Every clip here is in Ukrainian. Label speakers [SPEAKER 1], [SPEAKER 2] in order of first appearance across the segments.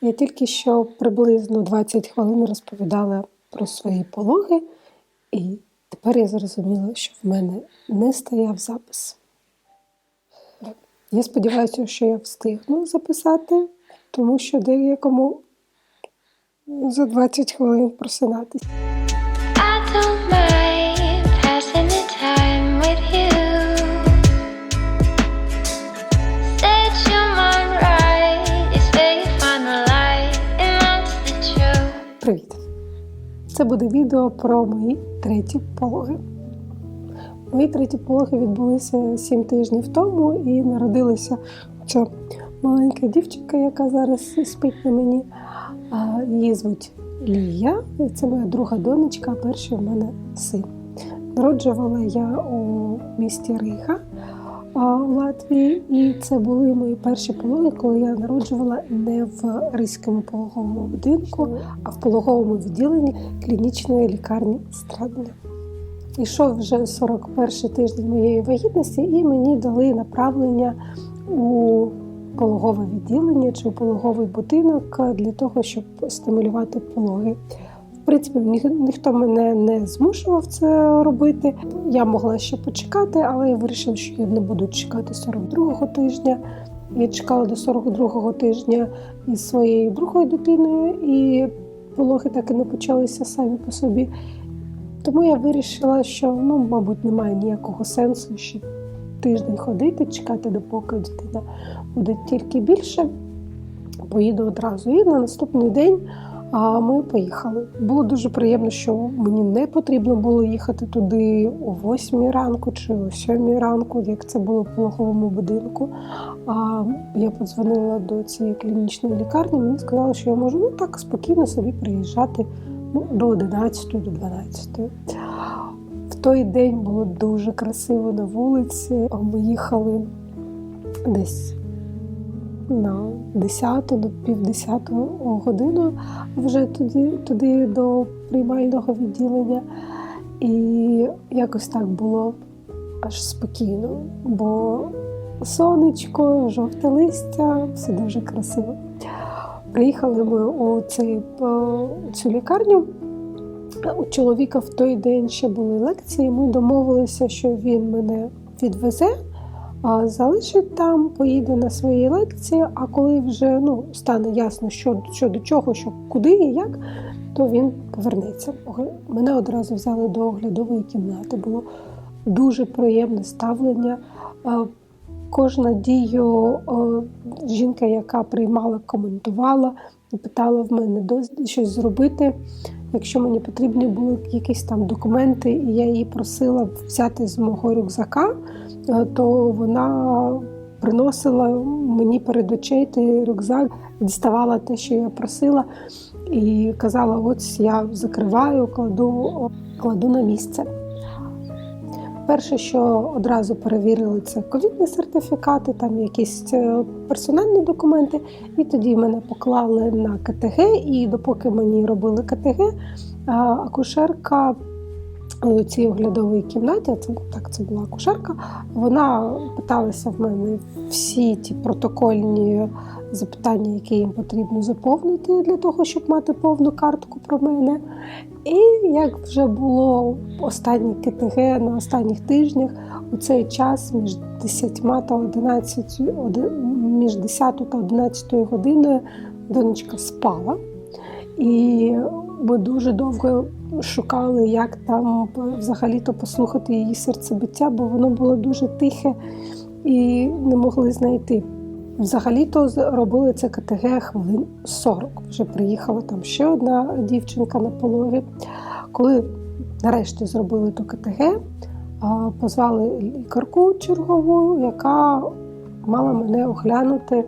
[SPEAKER 1] Я тільки що приблизно 20 хвилин розповідала про свої пологи, і тепер я зрозуміла, що в мене не стояв запис. Я сподіваюся, що я встигну записати, тому що деякому за 20 хвилин просинатись. Це буде відео про мої треті пологи. Мої треті пологи відбулися 7 тижнів тому і народилася ця маленька дівчинка, яка зараз спить на мені. Її звуть Лія. Це моя друга донечка, а перший у мене син. Народжувала я у місті Рига у Латвії, і це були мої перші пологи, коли я народжувала не в Ризькому пологовому будинку, а в пологовому відділенні клінічної лікарні Страдня. Ішов вже 41 тиждень моєї вагітності, і мені дали направлення у пологове відділення чи у пологовий будинок для того, щоб стимулювати пологи. В принципі, ні- ніхто мене не змушував це робити. Я могла ще почекати, але я вирішила, що я не буду чекати 42-го тижня. Я чекала до 42-го тижня із своєю другою дитиною, і пологи так і не почалися самі по собі. Тому я вирішила, що ну, мабуть, немає ніякого сенсу ще тиждень ходити, чекати, допоки дитина буде тільки більше. Поїду одразу. І на наступний день а, ми поїхали. Було дуже приємно, що мені не потрібно було їхати туди о 8 ранку чи о 7 ранку, як це було в пологовому будинку. А я подзвонила до цієї клінічної лікарні. Мені сказали, що я можу ну так спокійно собі приїжджати ну, до 11, до 12. В той день було дуже красиво на вулиці. Ми їхали десь на 10 до півдесяту годину вже туди, туди до приймального відділення. І якось так було аж спокійно, бо сонечко, жовте листя, все дуже красиво. Приїхали ми у цей, е, у цю лікарню. У чоловіка в той день ще були лекції. Ми домовилися, що він мене відвезе, залишить там, поїде на свої лекції. А коли вже ну, стане ясно, що, що до чого, що куди і як, то він повернеться. Мене одразу взяли до оглядової кімнати. Було дуже приємне ставлення. Кожна дію жінка, яка приймала, коментувала, питала в мене щось зробити. Якщо мені потрібні були якісь там документи, і я її просила взяти з мого рюкзака, е, то вона приносила мені перед очей той рюкзак, діставала те, що я просила, і казала: ось я закриваю, кладу, кладу на місце. Перше, що одразу перевірили, це ковідні сертифікати, там якісь е, персональні документи. І тоді мене поклали на КТГ. І допоки мені робили КТГ, акушерка у цій оглядовій кімнаті, це так, це була акушерка. Вона питалася в мене всі ті протокольні запитання, які їм потрібно заповнити для того, щоб мати повну картку про мене. І як вже було останнє КТГ на останніх тижнях, у цей час між 10 та 11, між 10 та 11 годиною донечка спала. І ми дуже довго шукали, як там взагалі-то послухати її серцебиття, бо воно було дуже тихе і не могли знайти. Взагалі-то робили це КТГ хвилин 40. Вже приїхала там ще одна дівчинка на пологи. Коли нарешті зробили то КТГ, позвали лікарку чергову, яка мала мене оглянути,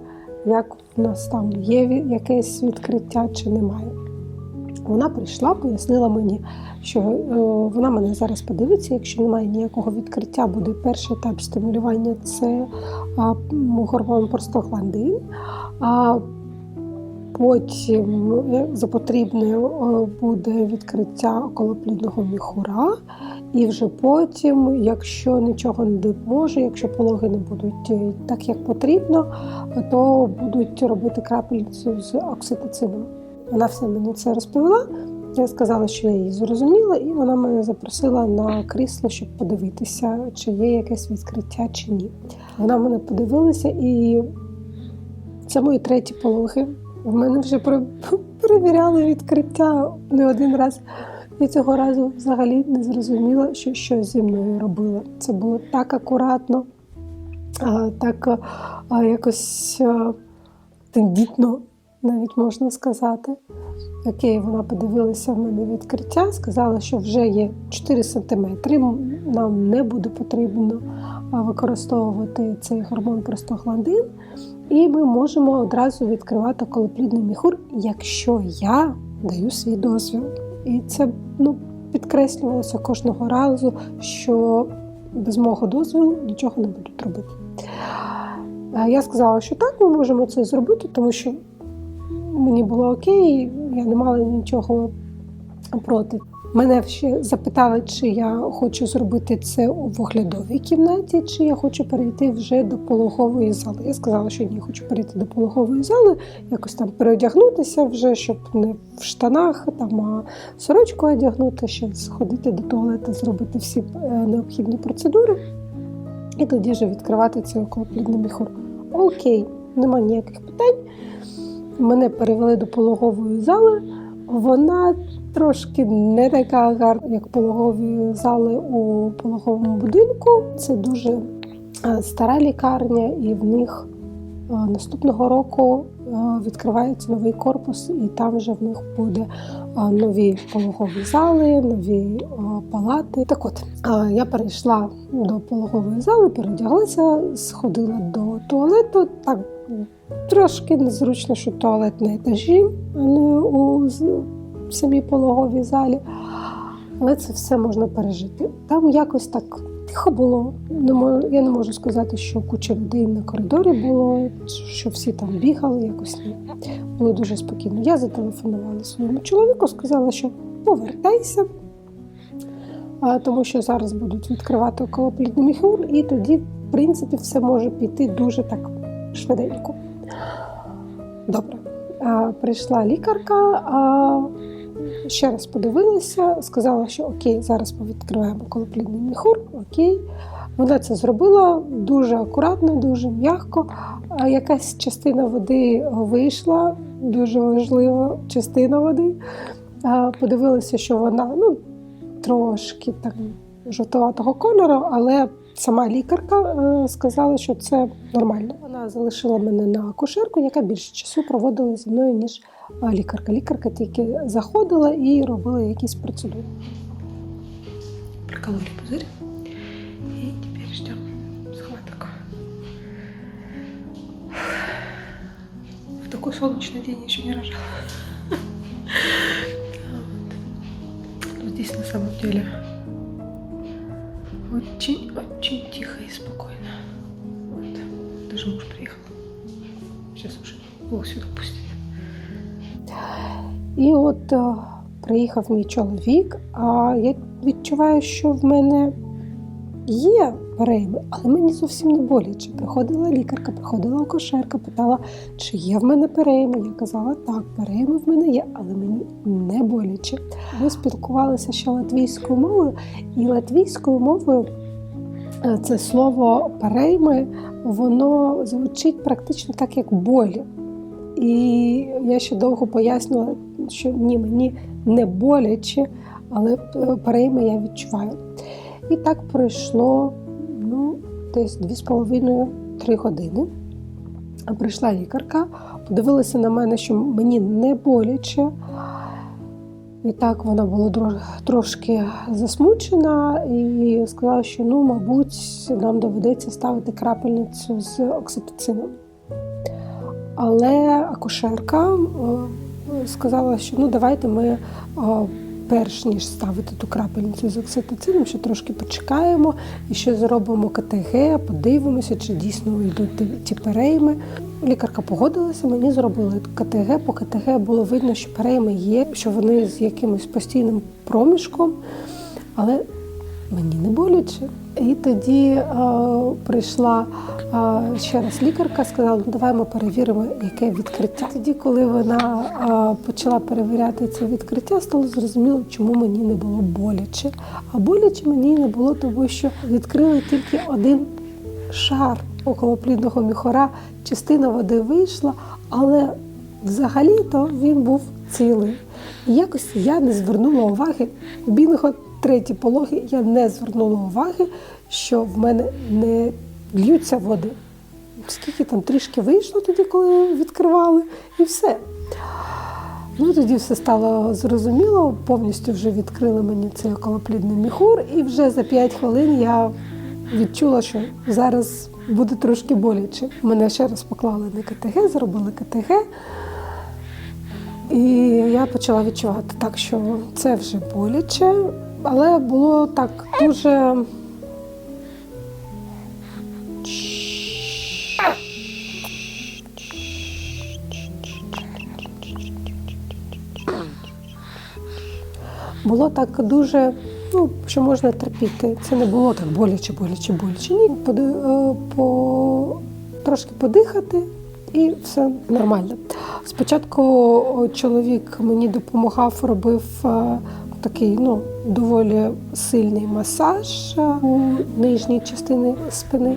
[SPEAKER 1] як у нас там є якесь відкриття чи немає. Вона прийшла, пояснила мені, що е, вона мене зараз подивиться. Якщо немає ніякого відкриття, буде перший етап стимулювання це гормон простагландин. А потім е, за потрібне е, буде відкриття околоплідного міхура, і вже потім, якщо нічого не допоможе, якщо пологи не будуть так, як потрібно, то будуть робити крапельницю з окситоцином. Вона все мені це розповіла. Я сказала, що я її зрозуміла, і вона мене запросила на крісло, щоб подивитися, чи є якесь відкриття чи ні. Вона мене подивилася, і це мої треті пологи. В мене вже пере- перевіряли відкриття не один раз. І цього разу взагалі не зрозуміла, що щось зі мною робила. Це було так акуратно, так якось тендітно, навіть можна сказати. Окей, вона подивилася в мене відкриття, сказала, що вже є 4 сантиметри. Нам не буде потрібно використовувати цей гормон простагландин, і ми можемо одразу відкривати колоплідний міхур, якщо я даю свій дозвіл. І це ну, підкреслювалося кожного разу, що без мого дозволу нічого не будуть робити. Е, Я сказала, що так, ми можемо це зробити, тому що мені було окей, я не мала нічого проти. Мене ще запитали, чи я хочу зробити це у оглядовій кімнаті, чи я хочу перейти вже до пологової зали. Я сказала, що ні, хочу перейти до пологової зали, якось там переодягнутися вже, щоб не в штанах, там, а сорочку одягнути, ще сходити до туалету, зробити всі е, необхідні процедури. І тоді вже відкривати цей околоплідний міхур. Окей, нема ніяких питань. Мене перевели до пологової зали. Вона трошки не така гарна, як пологові зали у пологовому будинку. Це дуже е, стара лікарня, і в них е, наступного року е, відкривається новий корпус, і там вже в них буде нові пологові зали, нові палати. Так от я перейшла до пологової зали, переодяглася, сходила до туалету. Так трошки незручно, що туалет на етажі, а не у самій пологовій залі. Але це все можна пережити. Там якось так тихо було. Я не можу сказати, що куча людей на коридорі було, що всі там бігали, якось ні. Було дуже спокійно. Я зателефонувала своєму чоловіку, сказала, що повертайся, тому що зараз будуть відкривати околоплідний міхур, і тоді, в принципі, все може піти дуже так швиденько. Добре. Прийшла лікарка, ще раз подивилася, сказала, що окей, зараз ми відкриваємо колоплідний міхур, окей. Вона це зробила дуже акуратно, дуже м'яко. Якась частина води вийшла, дуже важлива частина води. Подивилася, що вона ну, трошки там жовтоватого кольору, але сама лікарка е, сказала, що це нормально. Вона залишила мене на акушерку, яка більше часу проводила зі мною, ніж е, лікарка. Лікарка тільки заходила і робила якісь процедури.
[SPEAKER 2] Прокололи пузырь. И теперь ждем схваток. В такой солнечный день я еще не рожала. Вот. Здесь на самом деле очень-очень тихо и спокойно. Вот. Даже муж приехал. Сейчас уже его сюда пустит.
[SPEAKER 1] І от е, приїхав мій чоловік, а я відчуваю, що в мене є перейми, але мені зовсім не боляче. Приходила лікарка, приходила акушерка, питала, чи є в мене перейми. Я казала, так, перейми в мене є, але мені не боляче. Ми спілкувалися ще латвійською мовою, і латвійською мовою е, це слово перейми, воно звучить практично так, як болі. І я ще довго пояснювала, що ні, мені не боляче, але е, перейми я відчуваю. І так пройшло десь 2,5-3 години. Прийшла лікарка, подивилася на мене, що мені не боляче. І так вона була трошки засмучена і сказала, що ну, мабуть, нам доведеться ставити крапельницю з окситоцином. Але акушерка е, сказала, що ну давайте ми е, перш ніж ставити ту крапельницю з окситоцином, що трошки почекаємо і ще зробимо КТГ, подивимося, чи дійсно йдуть ті- перейми. Лікарка погодилася, мені зробили КТГ. По КТГ було видно, що перейми є, що вони з якимось постійним проміжком, але мені не боляче. І тоді е, прийшла е, ще раз лікарка, сказала, ну давай ми перевіримо, яке відкриття. Тоді, коли вона е, почала перевіряти це відкриття, стало зрозуміло, чому мені не було боляче. А боляче мені не було, тому що відкрили тільки один шар околоплідного міхора, частина води вийшла, але взагалі-то він був цілий. І якось я не звернула уваги, у білого треті пологи я не звернула уваги, що в мене не льються води. Скільки там трішки вийшло тоді, коли відкривали, і все. Ну тоді все стало зрозуміло, повністю вже відкрили мені цей околоплідний міхур, і вже за 5 хвилин я відчула, що зараз буде трошки боляче. Мене ще раз поклали на КТГ, зробили КТГ. І я почала відчувати так, що це вже боляче, але було так дуже. Було так дуже, ну, що можна терпіти. Це не було так боляче, боляче, боляче. Ні, поди, е, по, трошки подихати і все нормально. Спочатку чоловік мені допомагав, робив е, такий ну, доволі сильний масаж е, у нижній частині спини.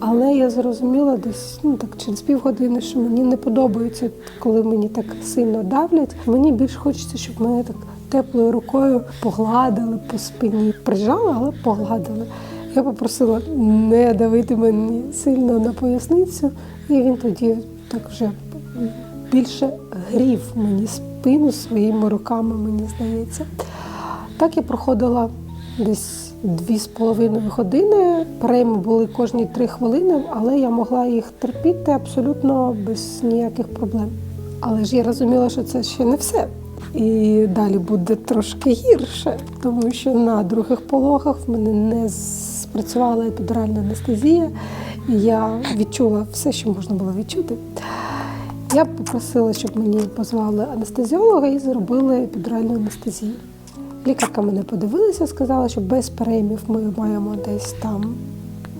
[SPEAKER 1] Але я зрозуміла десь ну так через півгодини, що мені не подобається, коли мені так сильно давлять. Мені більш хочеться, щоб мене так теплою рукою погладили по спині. Прижали, але погладили. Я попросила не давити мені сильно на поясницю, і він тоді так вже більше грів мені спину своїми руками, мені здається. Так я проходила десь дві з половиною години. Перейми були кожні три хвилини, але я могла їх терпіти абсолютно без ніяких проблем. Але ж я розуміла, що це ще не все. І далі буде трошки гірше, тому що на других пологах в мене не спрацювала епідуральна анестезія, і я відчула все, що можна було відчути. Я попросила, щоб мені позвали анестезіолога і зробили епідуральну анестезію. Лікарка мене подивилася, сказала, що без переймів ми маємо десь там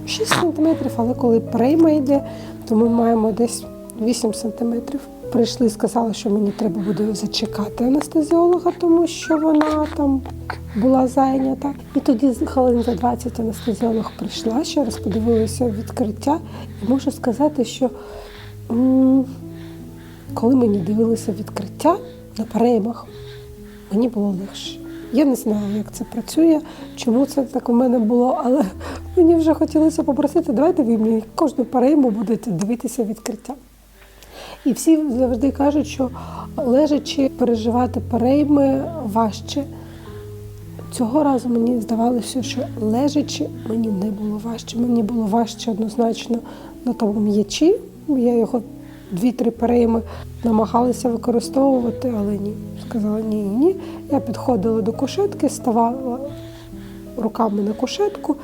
[SPEAKER 1] 6 см, але коли перейма йде, то ми маємо десь 8 см. Прийшли, сказали, що мені треба буде зачекати анестезіолога, тому що вона там була зайнята. І тоді хвилин за 20 анестезіолог прийшла, ще раз подивилася відкриття. І можу сказати, що коли мені дивилися відкриття на переймах, мені було легше. Я не знаю, як це працює, чому це так у мене було, але мені вже хотілося попросити, давайте ви мені кожну перейму будете дивитися відкриття. І всі завжди кажуть, що лежачи переживати перейми важче. Цього разу мені здавалося, що лежачи мені не було важче. Мені було важче однозначно на тому м'ячі. Я його дві-три перейми намагалася використовувати, але ні. Сказала ні, ні. Я підходила до кушетки, ставала руками на кушетку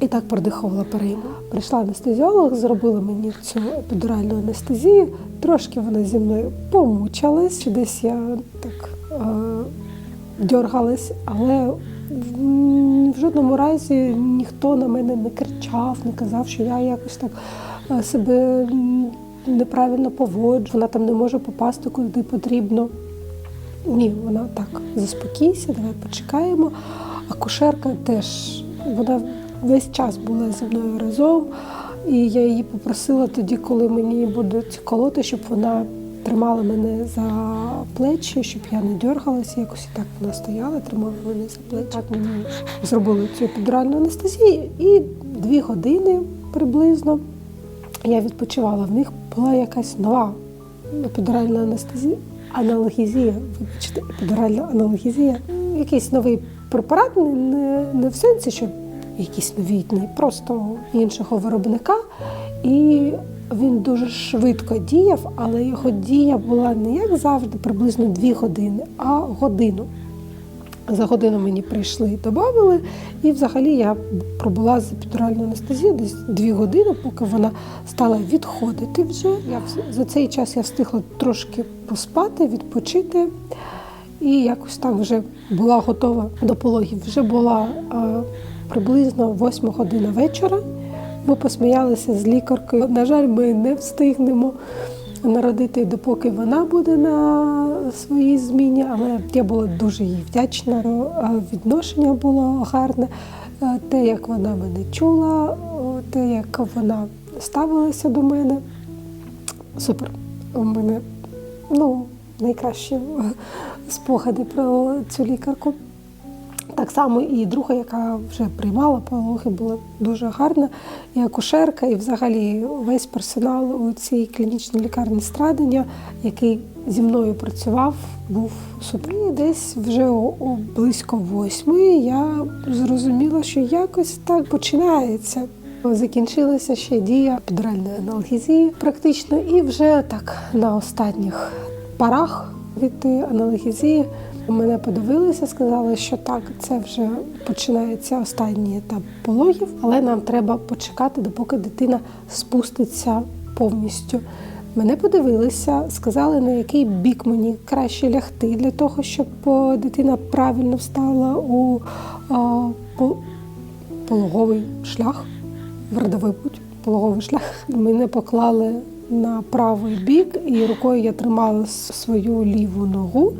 [SPEAKER 1] і так продихувала перейму. Прийшла анестезіолог, зробила мені цю епідуральну анестезію. Трошки вона зі мною помучилась, десь я так е, дергалась, але в, жодному разі ніхто на мене не кричав, не казав, що я якось так е, себе неправильно поводжу, вона там не може попасти куди потрібно. Ні, вона так, заспокійся, давай почекаємо. Акушерка теж вона весь час була зі мною разом, і я її попросила тоді, коли мені будуть колоти, щоб вона тримала мене за плечі, щоб я не дергалася. Якось і так вона стояла, тримала мене за плечі. Так мені зробили цю епідуральну анестезію, і дві години приблизно я відпочивала. В них була якась нова епідуральна анестезія. Аналогізія, вибачте, епідуральна аналогізія. Якийсь новий препарат, не, не, не в сенсі, що якийсь новітний, просто іншого виробника. І він дуже швидко діяв, але його дія була не як завжди, приблизно дві години, а годину. За годину мені прийшли, додали, і взагалі я пробула з епідуральною анестезією десь дві години, поки вона стала відходити вже. Я за цей час я встигла трошки поспати, відпочити. І якось так вже була готова до пологів. Вже була е, приблизно 8 година вечора. Ми посміялися з лікаркою. На жаль, ми не встигнемо народити, допоки вона буде на своїй зміні. Але я була дуже їй вдячна. Відношення було гарне. Е, Те, як вона мене чула, те, як вона ставилася до мене. Супер. У мене ну, найкращі спогади про цю лікарку. Так само і друга, яка вже приймала пологи, була дуже гарна. І акушерка, і взагалі весь персонал у цій клінічній лікарні страдання, який зі мною працював, був супер. І десь вже близько восьмої я зрозуміла, що якось так починається. Закінчилася ще дія підральної аналгезії практично, і вже так на останніх парах від аналгезії мене подивилися, сказали, що так, це вже починається останній етап пологів, але нам треба почекати, допоки дитина спуститься повністю. Мене подивилися, сказали, на який бік мені краще лягти для того, щоб дитина правильно встала у о, по- пологовий шлях, в родовий путь, пологовий шлях. Мене поклали на правий бік, і рукою я тримала свою ліву ногу.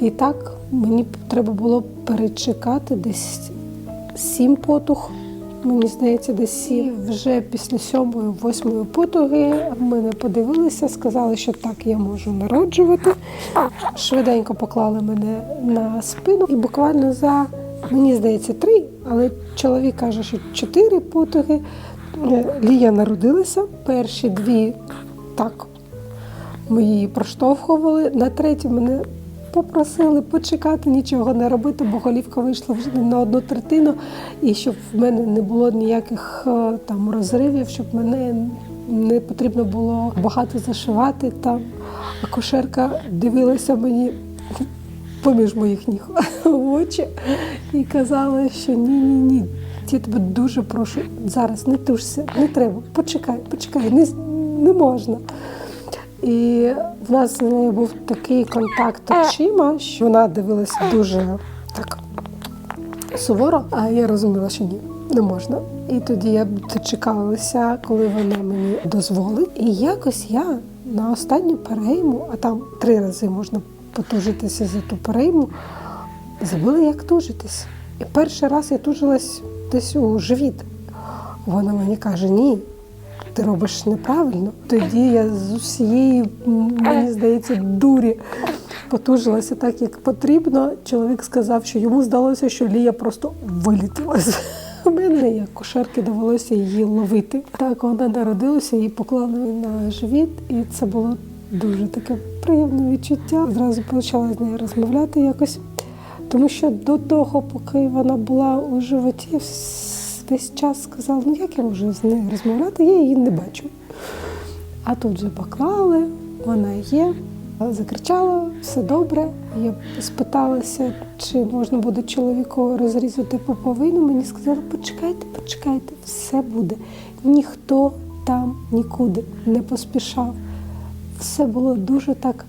[SPEAKER 1] І так мені треба було перечекати десь сім потуг. Мені здається, десь сім. Вже після сьомої, восьмої потуги мене подивилися, сказали, що так я можу народжувати. Швиденько поклали мене на спину, і буквально за мені здається три, але чоловік каже, що чотири потуги. е, Лія народилася. Перші дві так ми її проштовхували. На третій мене попросили почекати, нічого не робити, бо голівка вийшла вже на одну третину, і щоб в мене не було ніяких е, там розривів, щоб мене не потрібно було багато зашивати. Там акушерка дивилася мені поміж моїх ніг в очі і казала, що ні, ні. Я тебе дуже прошу зараз не тушся, не треба. Почекай, почекай, не, не можна. І в нас з нею був такий контакт очима, що вона дивилася дуже так суворо, а я розуміла, що ні, не можна. І тоді я дочекалася, коли вона мені дозволить. І якось я на останню перейму, а там три рази можна потужитися за ту перейму, забула, як тужитись. І перший раз я тужилась десь у живіт. Вона мені каже: ні, ти робиш неправильно. Тоді я з усієї, мені здається, дурі потужилася так, як потрібно. Чоловік сказав, що йому здалося, що Лія просто вилітіла з мене, як кошерки довелося її ловити. Так вона народилася, її поклали на живіт, і це було дуже таке приємне відчуття. Зразу почала з нею розмовляти якось. Тому що до того, поки вона була у животі, весь час сказала, ну як я можу з нею розмовляти, я її не бачу. А тут вже поклали, вона є. Закричала, все добре. Я спиталася, чи можна буде чоловіку розрізати пуповину. Мені сказали, почекайте, почекайте, все буде. Ніхто там нікуди не поспішав. Все було дуже так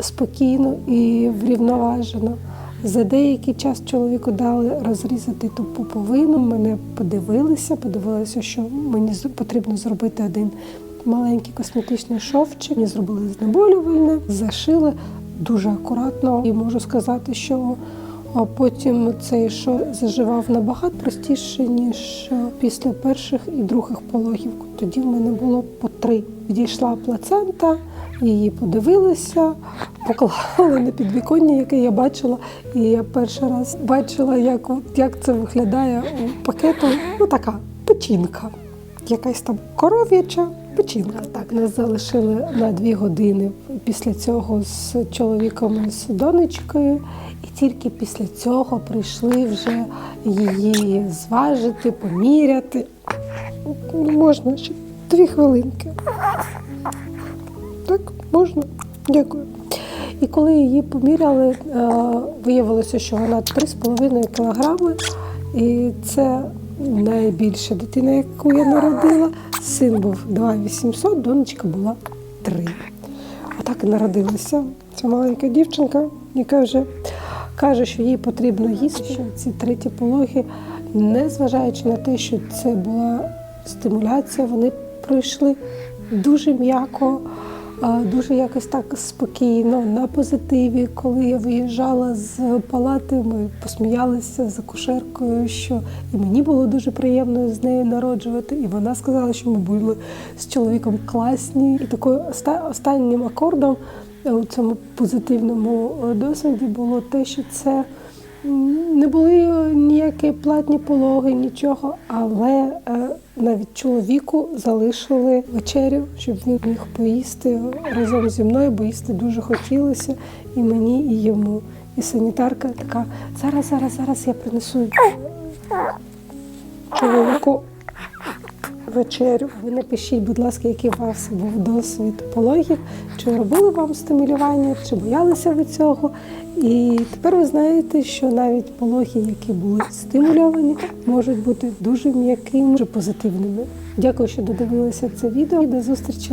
[SPEAKER 1] спокійно і врівноважено. За деякий час чоловіку дали розрізати ту пуповину. Мене подивилися, подивилися, що мені потрібно зробити один маленький косметичний шовчик. Мені зробили знеболювальне, зашили дуже акуратно. І можу сказати, що потім цей шов заживав набагато простіше, ніж після перших і других пологів. Тоді в мене було по три. Відійшла плацента, її подивилися, поклали на підвіконня, яке я бачила. І я перший раз бачила, як, як це виглядає у пакету. Ну така печінка, якась там коров'яча печінка. Так, нас залишили на дві години після цього з чоловіком і з донечкою. І тільки після цього прийшли вже її зважити, поміряти. Можна ще дві хвилинки. Можна? Дякую. І коли її поміряли, е, виявилося, що вона 3,5 кілограми. І це найбільша дитина, яку я народила. Син був 2,800, донечка була 3. Отак і народилася ця маленька дівчинка, яка вже каже, що їй потрібно їсти. Що ці треті пологи, незважаючи на те, що це була стимуляція, вони пройшли дуже м'яко, дуже якось так спокійно, на позитиві. Коли я виїжджала з палати, ми посміялися з акушеркою, що і мені було дуже приємно з нею народжувати. І вона сказала, що ми були з чоловіком класні. І такою оста- останнім акордом у цьому позитивному досвіді було те, що це. Не були ніякі платні пологи, нічого, але е, навіть чоловіку залишили вечерю, щоб він міг поїсти разом зі мною, бо їсти дуже хотілося і мені, і йому. І санітарка така: зараз, зараз, зараз я принесу чоловіку вечерю. Ви напишіть, будь ласка, який у вас був досвід пологів, чи робили вам стимулювання, чи боялися ви цього. І тепер ви знаєте, що навіть пологи, які були стимульовані, можуть бути дуже м'якими, дуже позитивними. Дякую, що додивилися це відео до зустрічі.